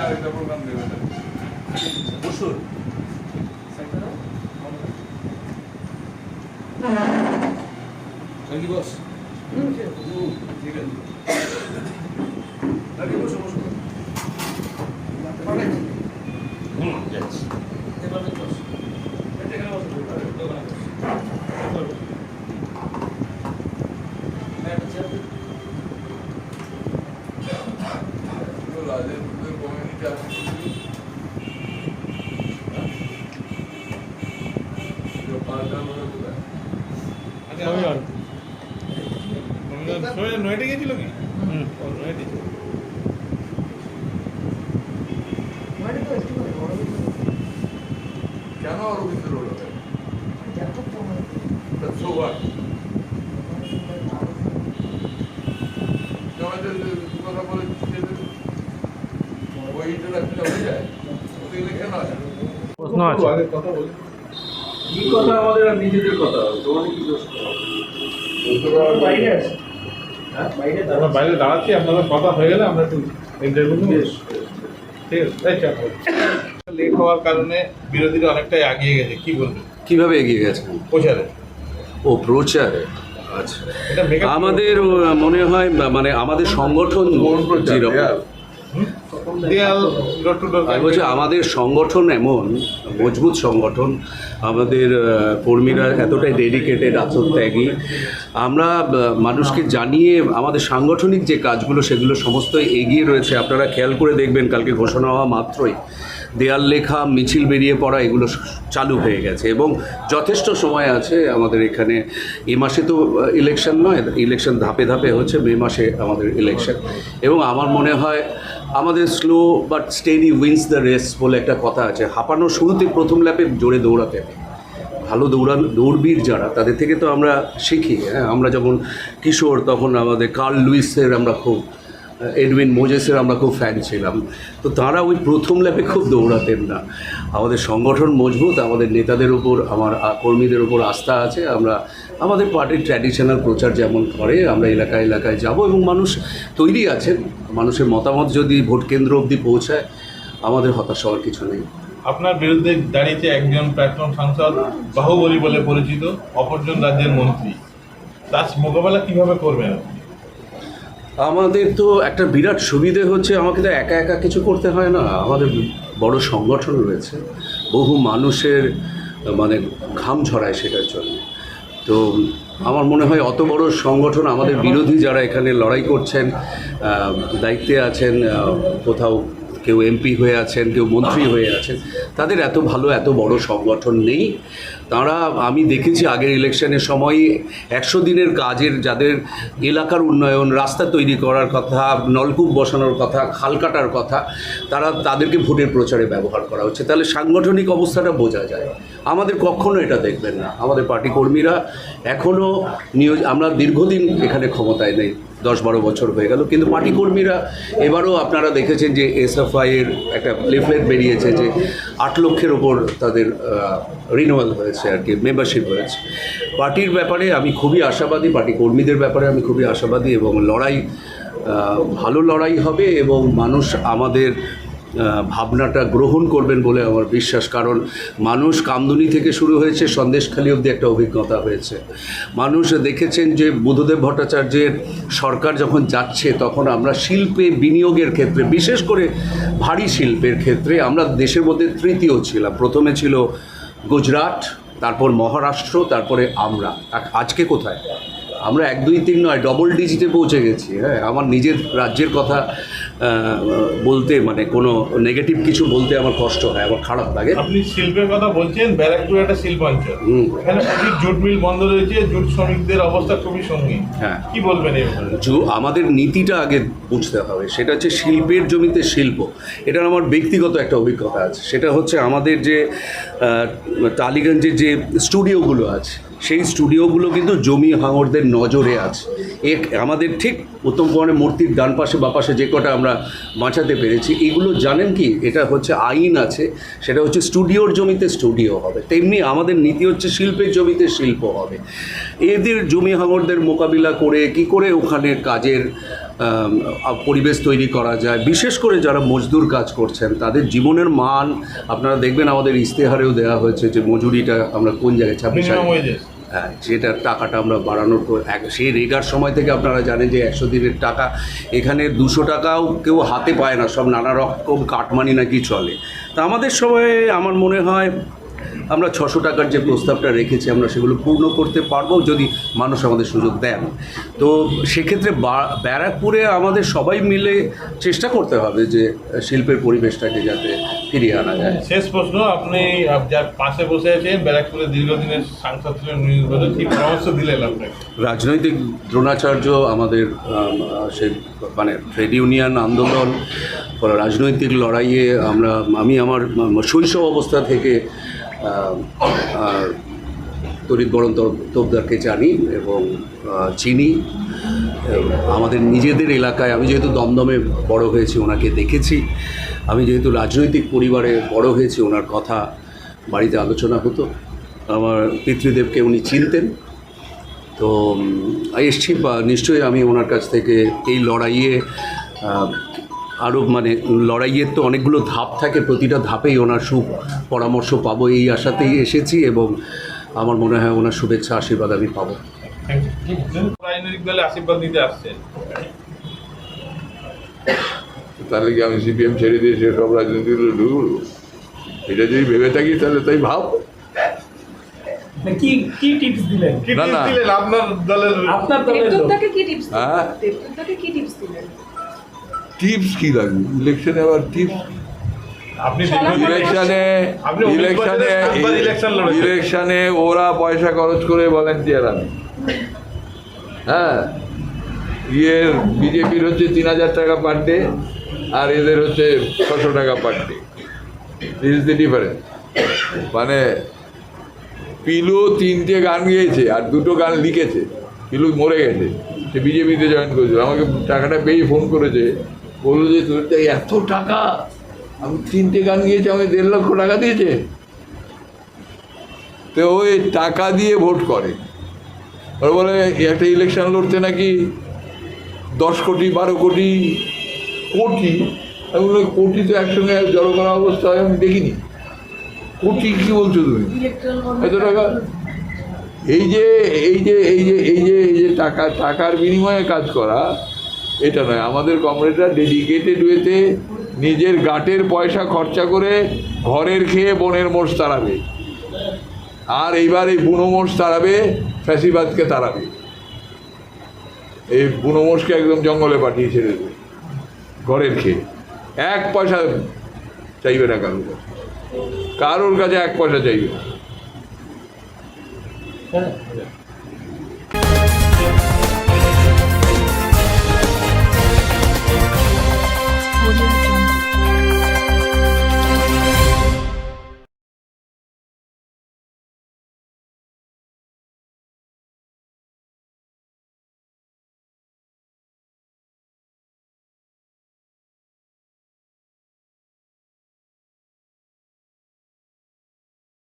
আরেকটা প্রোগ্রাম দেবে না বসুন কি বস ঠিক আছে আরে বসো বসো হুম যাচ্ছি এভাবে বস এটা কেন বসো দোকানে বস হ্যাঁ চেয়ার তো রাজের কমিউনিটি আছে পাল্টা মনে কোথায় নয়টা গেছিল কি নয়টা কেন অরবিন্দ রোড হবে সো হোয়াট জমাতে কথা বলে ছেড়ে দেবে ওই ইন্টারাকশনটা হয়ে যায় ওতে গেলে কেন আসে প্রশ্ন আছে। কি কথা আমাদের আর নিজেদের কথা? তোমার কি দোষ বাইরে আছে হ্যাঁ আমরা বাইরে দাঁড়াচ্ছি আপনাদের কথা হয়ে গেলে আমরা একটু ইন্টারভিউ ঠিক আছে লেট হওয়ার কারণে বিরোধীরা অনেকটাই এগিয়ে গেছে কি বলবেন? কীভাবে এগিয়ে গেছেন প্রচারে। ও প্রচারে? আচ্ছা। আমাদের মনে হয় মানে আমাদের সংগঠন? যেরকম। আমি বলছি, আমাদের সংগঠন এমন, মজবুত সংগঠন, আমাদের কর্মীরা এতটাই ডেডিকেটেড আত্মত্যাগী। আমরা মানুষকে জানিয়ে আমাদের সাংগঠনিক যে কাজগুলো, সেগুলো সমস্ত এগিয়ে রয়েছে। আপনারা খেয়াল করে দেখবেন, কালকে ঘোষণা হওয়া মাত্রই দেয়াল লেখা, মিছিল বেরিয়ে পড়া, এগুলো চালু হয়ে গেছে। এবং যথেষ্ট সময় আছে আমাদের এখানে। এ মাসে তো ইলেকশন নয় ইলেকশন ধাপে ধাপে হচ্ছে, মে মাসে আমাদের ইলেকশন এবং আমার মনে হয় আমাদের slow but steady wins the race বলে একটা কথা আছে। হাঁপানোর শুরুতে প্রথম ল্যাপে জোরে দৌড়াতে হবে। ভালো দৌড়ান দৌড়বীর যারা, তাদের থেকে তো আমরা শিখি। হ্যাঁ আমরা যখন কিশোর, তখন আমাদের কার্ল লুইসের আমরা খুব এডউইন মোজেসের আমরা খুব ফ্যান ছিলাম। তো তারা ওই প্রথম ল্যাপে খুব দৌড়াতেন না। আমাদের সংগঠন মজবুত, আমাদের নেতাদের উপর, আমার কর্মীদের উপর আস্থা আছে। আমরা, আমাদের পার্টির ট্র্যাডিশনাল প্রচার যেমন করে, আমরা এলাকায় এলাকায় যাব এবং মানুষ তৈরি আছেন। মানুষের মতামত যদি ভোট কেন্দ্র অবধি পৌঁছায়, আমাদের হতাশ হওয়ার কিছু নেই। আপনার বিরুদ্ধে দাঁড়িয়েছে একজন প্রাক্তন সাংসদ, বাহুবলী বলে পরিচিত, অপরজন রাজ্যের মন্ত্রী। তার মোকাবেলা কীভাবে করবেন? আমাদের তো একটা বিরাট সুবিধে হচ্ছে, আমাকে তো একা একা কিছু করতে হয় না। আমাদের বড় সংগঠন রয়েছে, বহু মানুষের মানে ঘাম ঝরায় সেটার জন্য। তো আমার মনে হয় অত বড় সংগঠন, আমাদের বিরোধী যারা এখানে লড়াই করছেন দায়িত্বে আছেন কোথাও কেউ এমপি হয়ে আছেন, কেউ মন্ত্রী হয়ে আছেন, তাদের এত ভালো, এত বড় সংগঠন নেই। তারা, আমি দেখেছি আগের ইলেকশনের সময় একশো দিনের কাজের যাদের এলাকার উন্নয়ন, রাস্তা তৈরি করার কথা, নলকূপ বসানোর কথা, খাল কাটার কথা, তারা তাদেরকে ভোটের প্রচারে ব্যবহার করা হচ্ছে। তাহলে সাংগঠনিক অবস্থাটা বোঝা যায়। আমাদের কখনো এটা দেখবেন না। আমাদের পার্টি কর্মীরা এখনও নিয়োজ আমরা দীর্ঘদিন এখানে ক্ষমতায় নেই, দশ বারো বছর হয়ে গেল। কিন্তু পার্টি কর্মীরা এবারও আপনারা দেখেছেন যে এসএফআই এর একটা লিফলেট বেরিয়েছে যে আট লক্ষের ওপর তাদের রিনিউয়াল হয়েছে আর কি মেম্বারশিপ হয়েছে। পার্টির ব্যাপারে আমি খুবই আশাবাদী, পার্টি কর্মীদের ব্যাপারে আমি খুবই আশাবাদী এবং লড়াই ভালো লড়াই হবে এবং মানুষ আমাদের ভাবনাটা গ্রহণ করবেন বলে আমার বিশ্বাস। কারণ মানুষ কামদুনি থেকে শুরু হয়েছে, সন্দেশখালী অবধি একটা অভিজ্ঞতা হয়েছে। মানুষ দেখেছেন যে বুদ্ধদেব ভট্টাচার্যের সরকার যখন যাচ্ছে, তখন আমরা শিল্পে বিনিয়োগের ক্ষেত্রে, বিশেষ করে ভারী শিল্পের ক্ষেত্রে, আমরা দেশের মধ্যে তৃতীয় ছিলাম। প্রথমে ছিল গুজরাট, তারপর মহারাষ্ট্র, তারপরে আমরা আজকে কোথায়? আমরা এক দুই তিন নয় ডবল ডিজিটে পৌঁছে গেছি হ্যাঁ। আমার নিজের রাজ্যের কথা বলতে মানে কোনো নেগেটিভ কিছু বলতে আমার কষ্ট হয় আমার খারাপ লাগে। আপনি শিল্পের কথা বলছেন ব্যারাকপুর একটা শিল্পাঞ্চল। হুম। এখানে জুট মিল বন্ধ রয়েছে জুট শ্রমিকদের অবস্থা খুবই সঙ্গীন। হ্যাঁ। কি বলবেন আমাদের নীতিটা আগে বুঝতে হবে সেটা হচ্ছে শিল্পের জমিতে শিল্প। এটার আমার ব্যক্তিগত একটা অভিজ্ঞতা আছে। সেটা হচ্ছে আমাদের যে টালিগঞ্জের যে স্টুডিওগুলো আছে সেই স্টুডিওগুলো কিন্তু জমি হাঙরদের নজরে আছে। এক, আমাদের ঠিক উত্তম কুমারের মূর্তির ডান পাশে, বা পাশে যে কটা আমরা বাঁচাতে পেরেছি, এগুলো জানেন কি? এটা হচ্ছে আইন আছে, সেটা হচ্ছে স্টুডিওর জমিতে স্টুডিও হবে। তেমনি আমাদের নীতি হচ্ছে শিল্পের জমিতে শিল্প হবে। এদের জমি হাঙরদের মোকাবিলা করে, কি করে ওখানে কাজের পরিবেশ তৈরি করা যায়। বিশেষ করে যারা মজদুর কাজ করছেন তাদের জীবনের মান আপনারা দেখবেন আমাদের ইশতেহারেও দেওয়া হয়েছে যে মজুরিটা আমরা কোন জায়গায় ছাব্বিশ হ্যাঁ যেটার টাকাটা আমরা বাড়ানোর সেই রেগার সময় থেকে আপনারা জানেন যে একশো দিনের টাকা এখানে দুশো টাকাও কেউ হাতে পায় না সব নানা রকম কাটমানি নাকি চলে। তা আমাদের সময়ে আমার মনে হয় আমরা ছশো টাকার যে প্রস্তাবটা রেখেছি, আমরা সেগুলো পূর্ণ করতে পারব যদি মানুষ আমাদের সুযোগ দেন। তো সেক্ষেত্রে ব্যারাকপুরে আমাদের সবাই মিলে চেষ্টা করতে হবে যে শিল্পের পরিবেশটাকে যাতে ফিরিয়ে আনা যায়। শেষ প্রশ্ন আপনি যার পাশে বসে আছেন ব্যারাকপুরে দীর্ঘদিনের সাংসদ ছিলেন কি পরামর্শ দিলেন আপনাকে। রাজনৈতিক দ্রোণাচার্য আমাদের সেই মানে ট্রেড ইউনিয়ন আন্দোলন রাজনৈতিক লড়াইয়ে আমরা আমি আমার শৈশব অবস্থা থেকে তরিত বরণ তোপদারকে জানি এবং চিনি। আমাদের নিজেদের এলাকায় আমি যেহেতু দমদমে বড় হয়েছি ওনাকে দেখেছি। আমি যেহেতু রাজনৈতিক পরিবারে বড় হয়েছি, ওনার কথা বাড়িতে আলোচনা হতো। আমার পিতৃদেবকে উনি চিনতেন। তো এসছি বা নিশ্চয়ই আমি ওনার কাছ থেকে এই লড়াইয়ে আরও মানে লড়াইয়ের তো অনেকগুলো ধাপ থাকে, প্রতিটা ধাপেই ওনার সু পরামর্শ পাবো এই আশাতেই এসেছি এবং আমার মনে হয় ওনার শুভেচ্ছা, আশীর্বাদ আমি পাবো। আশীর্বাদ দিতে আসছেন। তাহলে কি আমি সিপিএম ছেড়ে দিয়ে সেসব রাজনীতি ঢুকবো এটা যদি ভেবে থাকি তাহলে তাই ভাব। কি কি টিপস দিলেন? কি না, দিলেন আপনার দলের আপনার দলের কি টিপস হ্যাঁ? কি টিপস দিলেন? টিপস কি লাগবে? ইলেকশনে আবার টিপস আপনি ইলেকশনে ইলেকশনে বছরের সাতবার ইলেকশন লড়েছেন। ইলেকশনে ওরা পয়সা খরচ করে ভলেন্টিয়ার আমি হ্যাঁ। ইয়ের বিজেপির হচ্ছে তিন হাজার টাকা পার ডে আর এদের হচ্ছে ছশো টাকা per day is the difference মানে পিলু তিনটে গান গেয়েছে আর দুটো গান লিখেছে। পিলু মরে গেছে। সে বিজেপিতে জয়েন করেছিল। আমাকে টাকাটা পেয়ে ফোন করেছে। বলল যে, তোর এত টাকা। আমি তিনটে গান গিয়েছি, আমাকে দেড় লক্ষ টাকা দিয়েছে। তো ওই টাকা দিয়ে ভোট করে। ওরা বলে, একটা ইলেকশন লড়তে নাকি দশ কোটি, বারো কোটি কোটি আমি বলি, কোটি তো একসঙ্গে জড়ো করা অবস্থায় আমি দেখিনি। কোটি কি বলছো তুমি? এত টাকা? এই যে এই যে এই যে এই যে এই যে টাকা টাকার বিনিময়ে কাজ করা এটা নয়। আমাদের কমরেডরা ডেডিকেটেড ওয়েতে নিজের গাটের পয়সা খরচা করে ঘরের খেয়ে বনের মোষ তাড়াবে। আর এইবার এই বুনো মোষ তাড়াবে ফ্যাসিবাদকে তাড়াবে। এই বুনো মোষকে একদম জঙ্গলে পাঠিয়ে ছেড়ে দেবে ঘরের খেয়ে। এক পয়সা চাইবে না কারোর কাছে। কারোর কাছে এক পয়সা চাইবে না। হ্যাঁ